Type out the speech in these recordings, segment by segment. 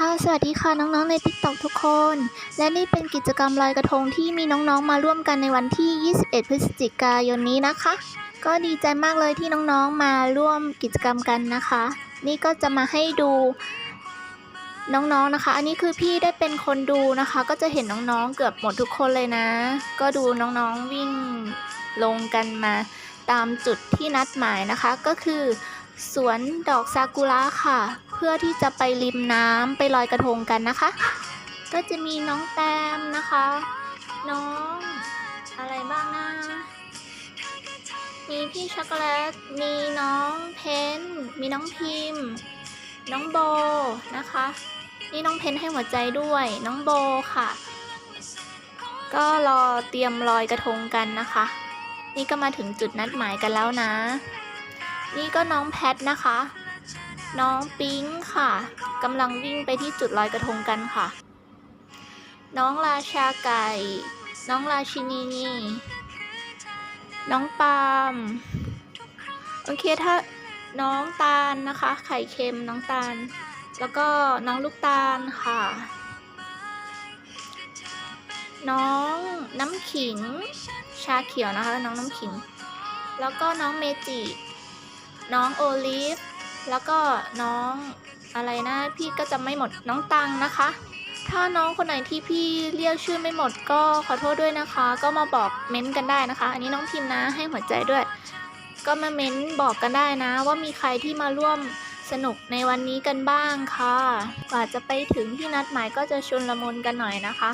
ค่ะสวัสดีค่ะน้องๆใน TikTok ทุกคน และนี่เป็นกิจกรรมลอยกระทงที่มีน้องๆมาร่วมกันในวันที่ 21 พฤศจิกายนนี้นะคะ ก็ดีใจมากเลยที่น้องๆมาร่วมกิจกรรมกันนะคะ นี่ก็จะมาให้ดูน้องๆนะคะ อันนี้คือพี่ได้เป็นคนดูนะคะ ก็จะเห็นน้องๆเกือบหมดทุกคนเลยนะ ก็ดูน้องๆวิ่งลงกันมาตามจุดที่นัดหมายนะคะ ก็คือ สวนดอกซากุระค่ะ เพื่อที่จะไปริมน้ำไปลอยกระทงกันนะคะ ก็จะมีน้องแตมนะคะ น้องอะไรบ้างนะมีพี่ช็อกโกแลต มีน้องเพนมีน้องพิมพ์ น้องโบนะคะ นี่น้องเพนให้หัวใจด้วย น้องโบค่ะ ก็รอเตรียมลอยกระทงกันนะคะ นี่ก็มาถึงจุดนัดหมายกันแล้วนะ นี่ก็น้องแพทนะคะ น้องปิ๊งค่ะกำลังวิ่งไปที่จุดลอยกระทงกันค่ะ น้องราชาไก่ น้องราชินีน้องปาล์มโอเคถ้าน้องตาลนะคะ ไข่เค็มน้องตาล แล้วก็น้องลูกตาลค่ะ น้องน้ำขิง ชาเขียวนะคะ น้องน้ำขิง แล้วก็น้องเมจิ น้องโอลิฟ แล้วก็น้องอะไรนะพี่ก็จะไม่หมดน้องตังนะคะ ถ้าน้องคนไหนที่พี่เรียกชื่อไม่หมดก็ขอโทษด้วยนะคะ ก็มาบอกเม้นต์กันได้นะคะ อันนี้น้องพิมพ์นะให้หัวใจด้วย ก็มาเม้นต์บอกกันได้นะ ว่ามีใครที่มาร่วมสนุกในวันนี้กันบ้างค่ะกว่าจะไปถึงที่นัดหมายก็จะชุนละมุนกันหน่อยนะคะ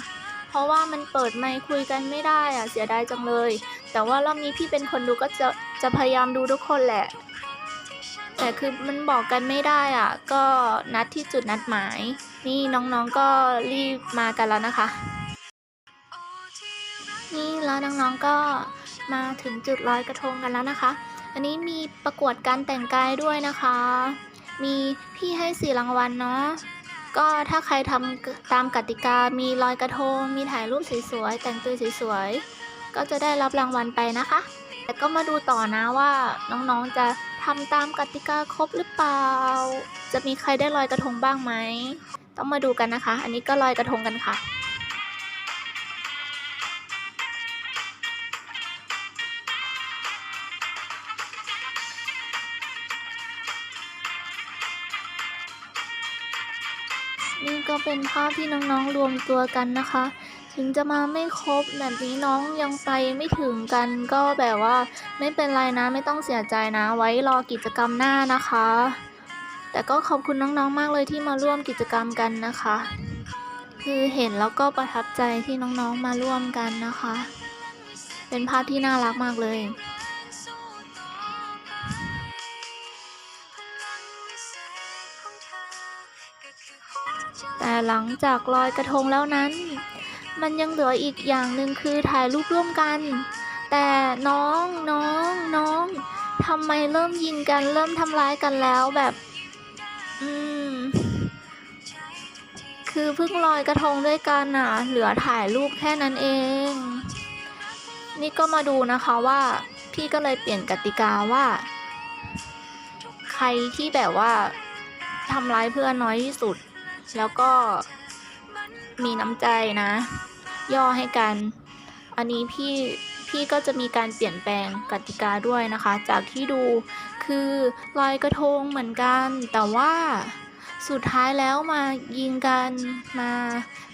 เพราะว่ามันเปิดไมค์คุยกันไม่ได้อะเสียดายจังเลย แต่ว่ารอบนี้พี่เป็นคนดูก็จะจะพยายามดูทุกคนแหละ แต่คือมันบอกกันไม่ได้อะ ก็นัดที่จุดนัดหมาย นี่น้องๆก็รีบมากันแล้วนะคะ นี่แล้วน้องๆก็มาถึงจุดลอยกระทงกันแล้วนะคะ อันนี้มีประกวดการแต่งกายด้วยนะคะ มีพี่ให้สี่รางวัลเนาะก็ถ้าใครทำตามกติกา มีลอยกระทง มีถ่ายรูปสวยๆ แต่งตัวสวยๆ ก็จะได้รับรางวัลไปนะคะ แต่ก็มาดูต่อนะว่าน้องๆจะ ทำตามกติกาครบหรือเปล่า จะมีใครได้ลอยกระทงบ้างไหม ต้องมาดูกันนะคะ อันนี้ก็ลอยกระทงกันค่ะนี่ก็เป็นภาพที่น้องๆรวมตัวกันนะคะ ถึงจะมาไม่ครบแบบนี้น้องยังไปไม่ถึงกันก็แบบว่าไม่เป็นไรนะไม่ต้องเสียใจนะ ไว้รอกิจกรรมหน้านะคะ แต่ก็ขอบคุณน้องๆมากเลยที่มาร่วมกิจกรรมกันนะคะ คือเห็นแล้วก็ประทับใจที่น้องๆมาร่วมกันนะคะ เป็นภาพที่น่ารักมากเลยแต่หลังจากลอยกระทงแล้วนั้น มันยังเหลืออีกอย่างหนึ่งคือถ่ายรูปร่วมกัน แต่น้องน้องน้องทำไมเริ่มยิงกันเริ่มทำร้ายกันแล้วแบบ อืม คือเพิ่งลอยกระทงด้วยกันอะ เหลือถ่ายรูปแค่นั้นเอง นี่ก็มาดูนะคะว่า พี่ก็เลยเปลี่ยนกติกาว่า ใครที่แบบว่าทำร้ายเพื่อนน้อยที่สุด แล้วก็ มีน้ำใจนะ ย่อให้กัน อันนี้พี่พี่ก็จะมีการเปลี่ยนแปลงกติกาด้วยนะคะ จากที่ดูคือลอยกระทงเหมือนกัน แต่ว่าสุดท้ายแล้วมายิงกันมา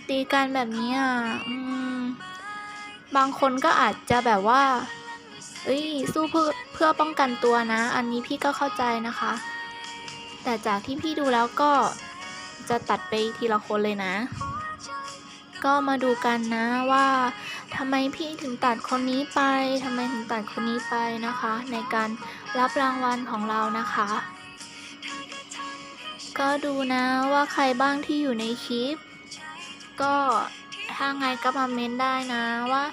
ตีกันแบบนี้อะบางคนก็อาจจะแบบว่า เอ้ยสู้เพื่อเพื่อป้องกันตัวนะ อันนี้พี่ก็เข้าใจนะคะ แต่จากที่พี่ดูแล้วก็จะตัดไปทีละคนเลยนะ ก็มาดูกันนะว่าทำไมพี่ถึงตัดคนนี้ไปทำไมถึงตัดคนนี้ไปนะคะ ในการรับรางวัลของเรานะคะ ก็ดูนะว่าใครบ้างที่อยู่ในคลิป ก็ถ้าไงก็มาเม้นได้นะว่า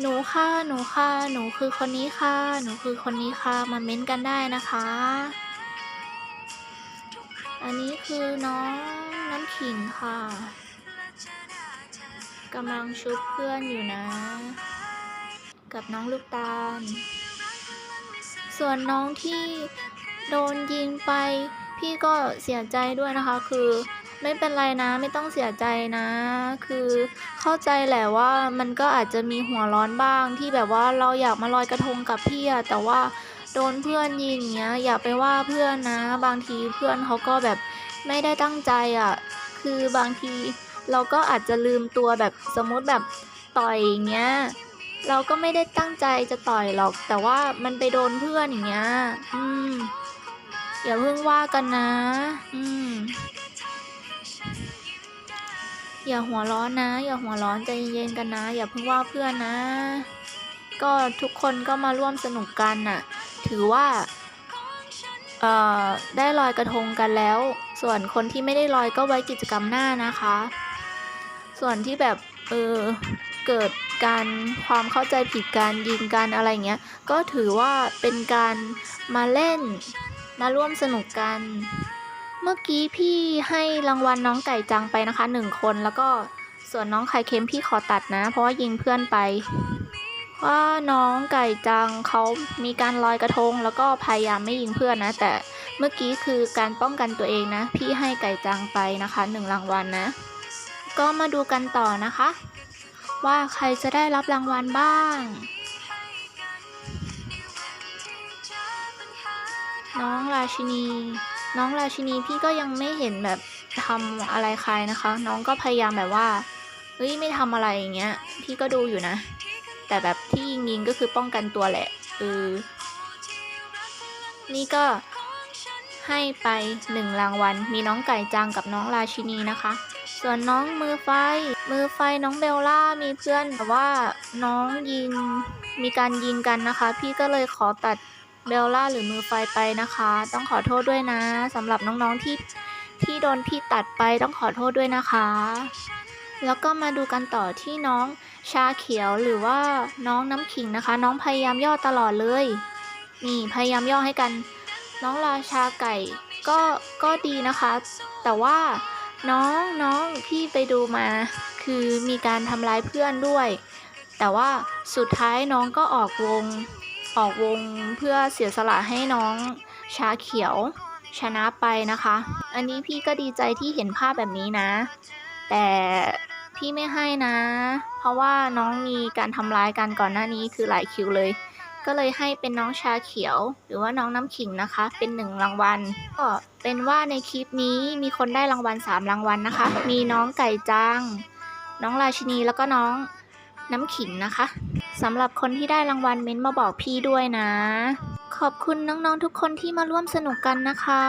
หนูค่ะหนูค่ะหนูคือคนนี้ค่ะ หนูคือคนนี้ค่ะมาเม้นกันได้นะคะ อันนี้คือน้องน้ำขิงค่ะ กำลังชุบเพื่อนอยู่นะ กับน้องลูกตาล ส่วนน้องที่โดนยิงไป พี่ก็เสียใจด้วยนะคะ คือไม่เป็นไรนะไม่ต้องเสียใจนะ คือเข้าใจแหละว่ามันก็อาจจะมีหัวร้อนบ้างที่แบบว่าเราอยากมาลอยกระทงกับพี่อะแต่ว่าโดนเพื่อนยิงเงี้ย อย่าไปว่าเพื่อนนะ บางทีเพื่อนเขาก็แบบไม่ได้ตั้งใจอะคือบางที เราก็อาจจะลืมตัวแบบสมมติแบบต่อยอย่างเงี้ยเราก็ไม่ได้ตั้งใจจะต่อยหรอก แต่ว่ามันไปโดนเพื่อนอย่างเงี้ยอืมอย่าเพิ่งว่ากันนะ อืมอย่าหัวร้อนนะ อย่าหัวร้อนใจเย็นๆกันนะ อย่าเพิ่งว่าเพื่อนนะ ก็ทุกคนก็มาร่วมสนุกกันน่ะ ถือว่าเอ่อได้ลอยกระทงกันแล้ว ส่วนคนที่ไม่ได้ลอยก็ไว้กิจกรรมหน้านะคะ ส่วนที่แบบเออเกิดการความเข้าใจผิดการยิงกันอะไรเงี้ย ก็ถือว่าเป็นการมาเล่นมาร่วมสนุกกัน เมื่อกี้พี่ให้รางวัลน้องไก่จังไปนะคะหนึ่งคนแล้วก็ส่วนน้องไข่เค็มพี่ขอตัดนะ เพราะว่ายิงเพื่อนไปว่าน้องไก่จังเขามีการลอยกระทง แล้วก็พยายามไม่ยิงเพื่อนนะ แต่เมื่อกี้คือการป้องกันตัวเองนะ พี่ให้ไก่จังไปนะคะหนึ่งรางวัลนะ ก็มาดูกันต่อนะคะ ว่าใครจะได้รับรางวัลบ้างน้องราชินี น้องราชินีพี่ก็ยังไม่เห็นแบบทำอะไรใครนะคะ น้องก็พยายามแบบว่าเฮ้ยไม่ทำอะไรอย่างเงี้ย พี่ก็ดูอยู่นะ แต่แบบที่ยิงยิงก็คือป้องกันตัวแหละเออนี่ก็ ให้ไปหนึ่งรางวัล มีน้องไก่จังกับน้องราชินีนะคะ ส่วนน้องมือไฟ มือไฟน้องเบลล่ามีเพื่อนแต่ว่าน้องยิงมีการยิงกันนะคะ พี่ก็เลยขอตัดเบลล่าหรือมือไฟไปนะคะ ต้องขอโทษด้วยนะสำหรับน้องๆที่ที่โดนพี่ตัดไปต้องขอโทษด้วยนะคะ แล้วก็มาดูกันต่อที่น้องชาเขียวหรือว่าน้องน้ำขิงนะคะ น้องพยายามย่อตลอดเลย นี่พยายามย่อให้กัน น้องราชาไก่ก็ก็ดีนะคะ แต่ว่าน้องน้องพี่ไปดูมา คือมีการทำร้ายเพื่อนด้วย แต่ว่าสุดท้ายน้องก็ออกวงออกวงเพื่อเสียสละให้น้องชาเขียวชนะไปนะคะ อันนี้พี่ก็ดีใจที่เห็นภาพแบบนี้นะ แต่พี่ไม่ให้นะ เพราะว่าน้องมีการทำร้ายกันก่อนหน้านี้คือหลายคิวเลย ก็เลยให้เป็นน้องชาเขียว หรือว่าน้องน้ำขิงนะคะ เป็นหนึ่งรางวัล ก็เป็นว่าในคลิปนี้มีคนได้รางวัลสามรางวัลนะคะ มีน้องไก่จังน้องราชินีแล้วก็น้องน้ำขิงนะคะสำหรับคนที่ได้รางวัลเม้นต์มาบอกพี่ด้วยนะ ขอบคุณน้องๆทุกคนที่มาร่วมสนุกกันนะคะ